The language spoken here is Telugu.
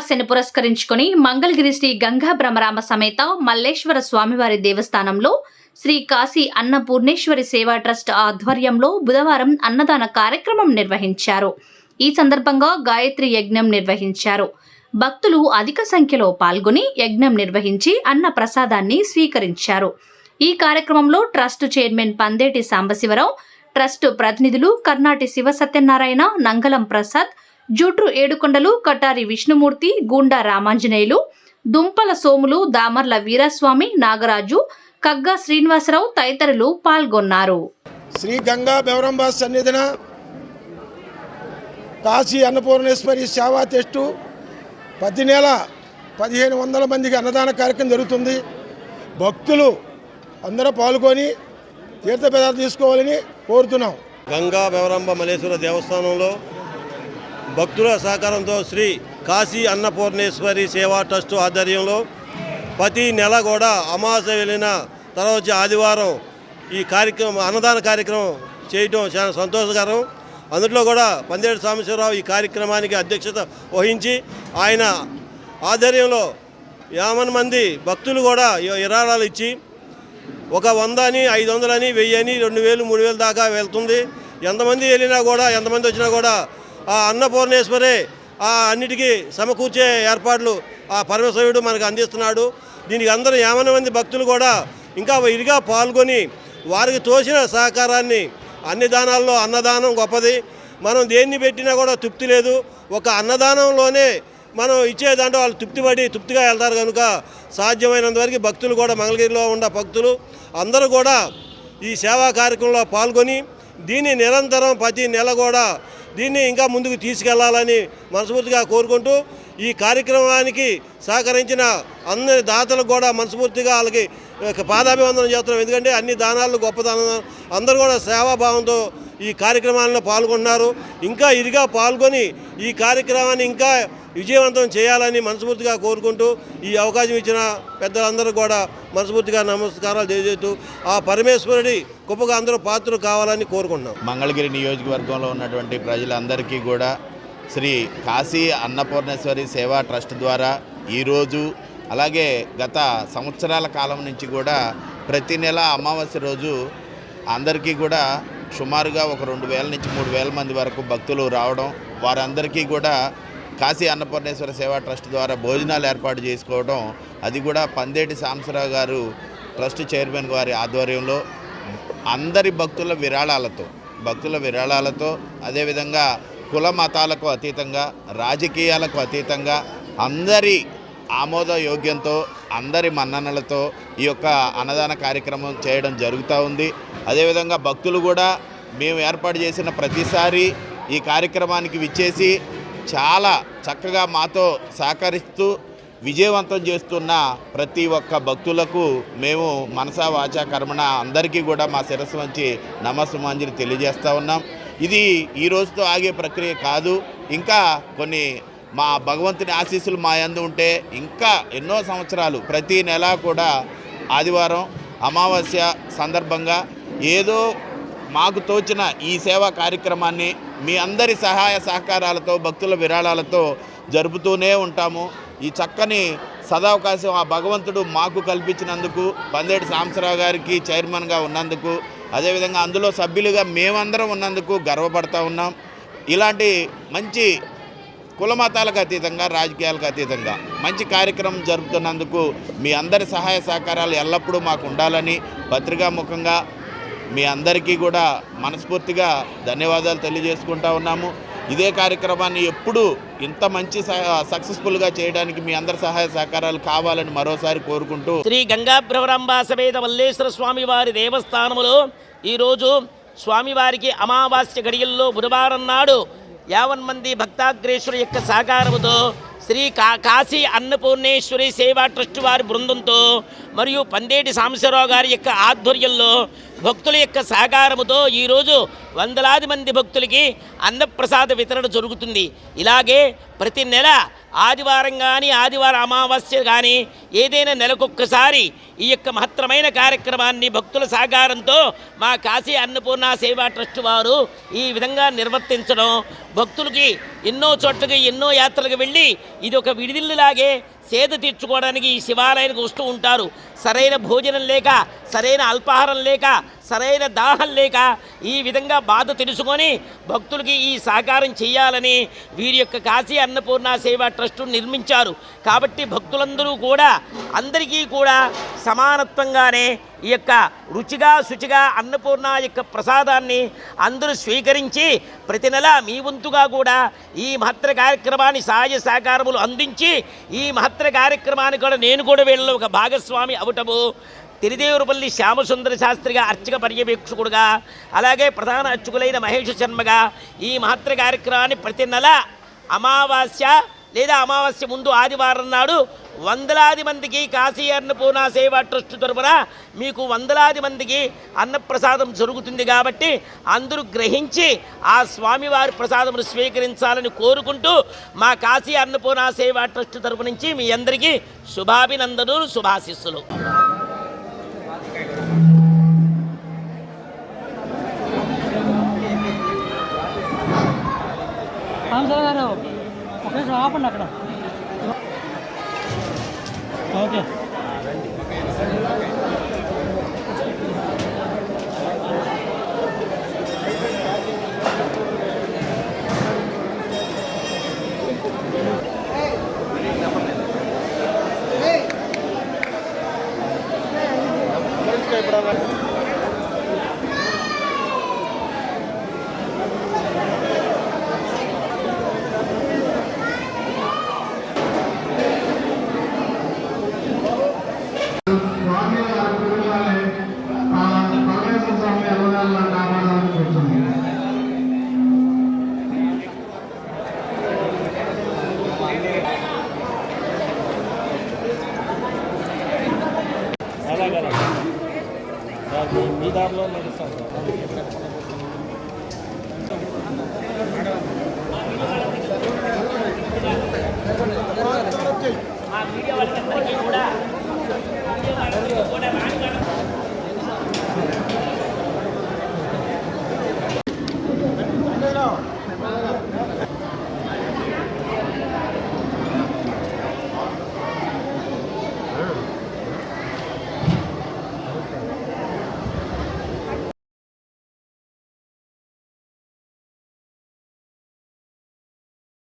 అమావాస్యను పురస్కరించుకొని మంగళగిరి శ్రీ గంగా భ్రమరామ సమేత మల్లేశ్వర స్వామివారి దేవస్థానంలో శ్రీ కాశీ అన్నపూర్ణేశ్వరి సేవా ట్రస్ట్ ఆధ్వర్యంలో బుధవారం అన్నదాన కార్యక్రమం నిర్వహించారు. ఈ సందర్భంగా గాయత్రి యజ్ఞం నిర్వహించారు. భక్తులు అధిక సంఖ్యలో పాల్గొని యజ్ఞం నిర్వహించి అన్న ప్రసాదాన్ని స్వీకరించారు. ఈ కార్యక్రమంలో trust chairman Pandeti Sambasivarao trust ప్రతినిధులు కర్ణాటి శివ సత్యనారాయణ నంగలం ప్రసాద్ జూట్రు ఏడుకొండలు కటారి విష్ణుమూర్తి గూండా రామాంజనేయులు దుంపల సోములు దామర్ల వీరస్వామి నాగరాజు కగ్గా శ్రీనివాసరావు తదితరులు పాల్గొన్నారు. శ్రీ గంగా బెవరంబ సన్నిధిన కాశీ అన్నపూర్ణేశ్వరి సేవా టెస్టు ప్రతి నెల పదిహేను వందల మందికి అన్నదాన కార్యక్రమం జరుగుతుంది. భక్తులు అందరూ పాల్గొని తీర్థపదార్థం తీసుకోవాలని కోరుతున్నాం. గంగా బెవరంబ మల్లేశ్వర దేవస్థానంలో భక్తుల సహకారంతో శ్రీ కాశీ అన్నపూర్ణేశ్వరి సేవా ట్రస్ట్ ఆధ్వర్యంలో ప్రతి నెల కూడా అమాస వెళ్ళిన తర్వాత ఆదివారం ఈ కార్యక్రమం అన్నదాన కార్యక్రమం చేయటం చాలా సంతోషకరం. అందులో కూడా పందేడు సాంబశివరావు ఈ కార్యక్రమానికి అధ్యక్షత వహించి ఆయన ఆధ్వర్యంలో యాభై మంది భక్తులు కూడా ఇరాళాలు ఇచ్చి ఒక వంద అని ఐదు వందలని వెయ్యి అని రెండు వేలు మూడు వేలు దాకా వెళ్తుంది. ఎంతమంది వెళ్ళినా కూడా ఎంతమంది వచ్చినా కూడా ఆ అన్నపూర్ణేశ్వరే అన్నిటికీ సమకూర్చే ఏర్పాట్లు ఆ పరమేశ్వరుడు మనకు అందిస్తున్నాడు. దీనికి అందరూ యాభై మంది భక్తులు కూడా ఇంకా ఇదిగా పాల్గొని వారికి తోచిన సహకారాన్ని అన్ని దానాల్లో అన్నదానం గొప్పది. మనం దేన్ని పెట్టినా కూడా తృప్తి లేదు. ఒక అన్నదానంలోనే మనం ఇచ్చే దాంట్లో వాళ్ళు తృప్తిపడి తృప్తిగా వెళ్తారు కనుక సాధ్యమైనంత వరకు భక్తులు కూడా మంగళగిరిలో ఉన్న భక్తులు అందరూ కూడా ఈ సేవా కార్యక్రమంలో పాల్గొని దీన్ని నిరంతరం ప్రతి నెల కూడా దీన్ని ఇంకా ముందుకు తీసుకెళ్ళాలని మనస్ఫూర్తిగా కోరుకుంటూ ఈ కార్యక్రమానికి సహకరించిన అందరి దాతలకు కూడా మనస్ఫూర్తిగా వాళ్ళకి పాదాభివందనం చేస్తున్నాం. ఎందుకంటే అన్ని దానాలు గొప్పదనం అందరూ కూడా సేవాభావంతో ఈ కార్యక్రమాల్లో పాల్గొన్నారు ఇంకా ఇదిగా పాల్గొని ఈ కార్యక్రమాన్ని ఇంకా విజయవంతం చేయాలని మనస్ఫూర్తిగా కోరుకుంటూ ఈ అవకాశం ఇచ్చిన పెద్దలందరూ కూడా మనస్ఫూర్తిగా నమస్కారాలు తెలియజేస్తూ ఆ పరమేశ్వరుడి గొప్పగా అందరూ పాత్రలు కావాలని కోరుకుంటున్నాం. మంగళగిరి నియోజకవర్గంలో ఉన్నటువంటి ప్రజలందరికీ కూడా శ్రీ కాశీ అన్నపూర్ణేశ్వరి సేవా ట్రస్ట్ ద్వారా ఈరోజు అలాగే గత సంవత్సరాల కాలం నుంచి కూడా ప్రతి నెల అమావాస్య రోజు అందరికీ కూడా సుమారుగా ఒక రెండు వేల నుంచి మూడు వేల మంది వరకు భక్తులు రావడం వారందరికీ కూడా కాశీ అన్నపూర్ణేశ్వర సేవా ట్రస్ట్ ద్వారా భోజనాలు ఏర్పాటు చేసుకోవడం అది కూడా పందేటి సాంసరావు గారు ట్రస్ట్ చైర్మన్ గారి ఆధ్వర్యంలో. అందరి భక్తుల విరాళాలతో భక్తుల విరాళాలతో అదేవిధంగా కుల మతాలకు అతీతంగా రాజకీయాలకు అతీతంగా అందరి ఆమోద యోగ్యంతో అందరి మన్ననలతో ఈ యొక్క అన్నదాన కార్యక్రమం చేయడం జరుగుతూ ఉంది. అదేవిధంగా భక్తులు కూడా మేము ఏర్పాటు చేసిన ప్రతిసారి ఈ కార్యక్రమానికి విచ్చేసి చాలా చక్కగా మాతో సహకరిస్తూ విజయవంతం చేస్తున్న ప్రతి ఒక్క భక్తులకు మేము మనసా వాచా కర్మణ అందరికీ కూడా మా శిరస్సు వంచి నమస్సుమాంజలి తెలియజేస్తూ ఉన్నాం. ఇది ఈ రోజుతో ఆగే ప్రక్రియ కాదు. ఇంకా కొన్ని మా భగవంతుని ఆశీస్సులు మా యందు ఉంటే ఇంకా ఎన్నో సంవత్సరాలు ప్రతి నెల కూడా ఆదివారం అమావాస్య సందర్భంగా ఏదో మాకు తోచిన ఈ సేవా కార్యక్రమాన్ని మీ అందరి సహాయ సహకారాలతో భక్తుల విరాళాలతో జరుపుతూనే ఉంటాము. ఈ చక్కని సదావకాశం ఆ భగవంతుడు మాకు కల్పించినందుకు పందేటి సాంబశివరావు గారికి చైర్మన్గా ఉన్నందుకు అదేవిధంగా అందులో సభ్యులుగా మేమందరం ఉన్నందుకు గర్వపడతా ఉన్నాం. ఇలాంటి మంచి కులమతాలకు అతీతంగా రాజకీయాలకు అతీతంగా మంచి కార్యక్రమం జరుపుతున్నందుకు మీ అందరి సహాయ సహకారాలు ఎల్లప్పుడూ మాకు ఉండాలని పత్రికాముఖంగా మీ అందరికీ కూడా మనస్ఫూర్తిగా ధన్యవాదాలు తెలియజేసుకుంటా ఉన్నాము. ఇదే కార్యక్రమాన్ని ఎప్పుడూ ఇంత మంచి సక్సెస్ఫుల్గా చేయడానికి మీ అందరి సహాయ సహకారాలు కావాలని మరోసారి కోరుకుంటూ శ్రీ గంగాభ్రవరంబాసవేద మల్లేశ్వర స్వామి వారి దేవస్థానములో ఈరోజు స్వామివారికి అమావాస్య గడియల్లో బుధవారం నాడు యావన్ మంది భక్తాగ్రేశ్వరు యొక్క సహకారముతో శ్రీ కా కాశీ అన్నపూర్ణేశ్వరి సేవా ట్రస్ట్ వారి బృందంతో మరియు పందేటి సాంబశివరావు గారి యొక్క ఆధ్వర్యంలో భక్తుల యొక్క సహకారముతో ఈరోజు వందలాది మంది భక్తులకి అన్నప్రసాద వితరణ జరుగుతుంది. ఇలాగే ప్రతి నెల ఆదివారం కానీ ఆదివారం అమావాస్య కానీ ఏదైనా నెలకొక్కసారి ఈ యొక్క మహత్తరమైన కార్యక్రమాన్ని భక్తుల సహకారంతో మా కాశీ అన్నపూర్ణ సేవా ట్రస్ట్ వారు ఈ విధంగా నిర్వర్తించడం భక్తులకి ఎన్నో చోట్లకి ఎన్నో యాత్రలకు వెళ్ళి ఇది ఒక విడిదిల్లులాగే సేద తీర్చుకోవడానికి ఈ శివాలయానికి వస్తూ ఉంటారు. సరైన భోజనం లేక సరైన అల్పాహారం లేక సరైన దాహం లేక ఈ విధంగా బాధ తెలుసుకొని భక్తులకి ఈ సహకారం చేయాలని వీరి యొక్క కాశీ అన్నపూర్ణ సేవా ట్రస్టు నిర్మించారు. కాబట్టి భక్తులందరూ కూడా అందరికీ కూడా సమానత్వంగానే ఈ యొక్క రుచిగా శుచిగా అన్నపూర్ణ యొక్క ప్రసాదాన్ని అందరూ స్వీకరించి ప్రతి నెల మీ వంతుగా కూడా ఈ మహత్తర కార్యక్రమాన్ని సహాయ సహకారములు అందించి ఈ మహత్తర కార్యక్రమాన్ని కూడా నేను కూడా వీళ్ళలో ఒక భాగస్వామి అవటము. తిరిదేవురపల్లి శ్యామసుందర శాస్త్రిగా అర్చక పర్యవేక్షకుడుగా అలాగే ప్రధాన అర్చకులైన మహేష్ శర్మగా ఈ మహత్తర కార్యక్రమాన్ని ప్రతి నెల అమావాస్య లేదా అమావాస్య ముందు ఆదివారం నాడు వందలాది మందికి కాశీ అన్నపూర్ణ సేవా ట్రస్ట్ తరపున మీకు వందలాది మందికి అన్నప్రసాదం జరుగుతుంది కాబట్టి అందరూ గ్రహించి ఆ స్వామివారి ప్రసాదమును స్వీకరించాలని కోరుకుంటూ మా కాశీ అన్నపూర్ణ సేవా ట్రస్ట్ తరపు నుంచి మీ అందరికీ శుభాభినందనలు శుభాశిస్సులు. గారు. ఆపండి అక్కడ ఓకే స్వామి మీ దారిలో నడుస్తాం సార్ మీడియా వాళ్ళందరికీ కూడా.